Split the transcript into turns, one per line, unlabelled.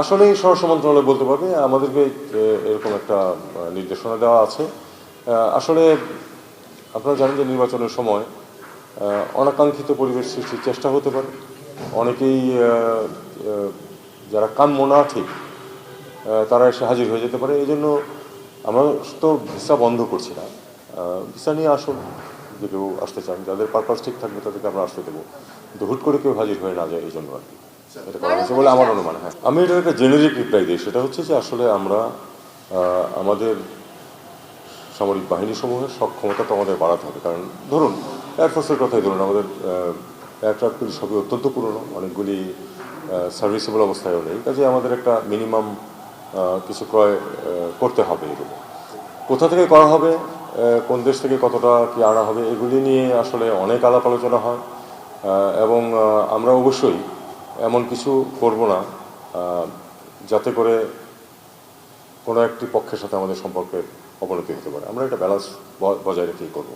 আসলেই স্বরাষ্ট্র মন্ত্রণালয় বলতে পারবে, আমাদেরকে এরকম একটা নির্দেশনা দেওয়া আছে। আসলে আপনারা জানেন যে নির্বাচনের সময় অনাকাঙ্ক্ষিত পরিবেশ সৃষ্টির চেষ্টা হতে পারে। অনেকেই যারা কাম্য না ঠিক তারা এসে হাজির হয়ে যেতে পারে। এই জন্য আমরা তো ভিসা বন্ধ করছি না। ভিসা নিয়ে আসুন যে কেউ আসতে চান। যাদের পারপাস ঠিক থাকবে, তাদেরকে আমরা আসতে দেবো। কিন্তু হুট করে কেউ হাজির হয়ে না যায়, এই জন্য আর কি। বলে আমার অনুমান হ্যাঁ। আমি এটা একটা জেনেরিক রিপ্লাই দিই। সেটা হচ্ছে যে আসলে আমরা আমাদের সামরিক বাহিনী সমূহের সক্ষমতা তো আমাদের বাড়াতে হবে। কারণ ধরুন এয়ারফোর্সের কথাই ধরুন, আমাদের এয়ারক্রাফটগুলি সবই অত্যন্ত পুরনো, অনেকগুলি সার্ভিসেবল অবস্থায়ও নেই। কাজে আমাদের একটা মিনিমাম কিছু ক্রয় করতে হবে এগুলো। কোথা থেকে করা হবে কোন দেশ থেকে কতটা কি আনা হবে, এগুলি নিয়ে আসলে অনেক আলাপ আলোচনা হয়। এবং আমরা অবশ্যই এমন কিছু করব না যাতে করে কোনো একটি পক্ষের সাথে আমাদের সম্পর্কের অবনতি হতে পারে। আমরা একটা ব্যালেন্স বজায় রেখেই করব।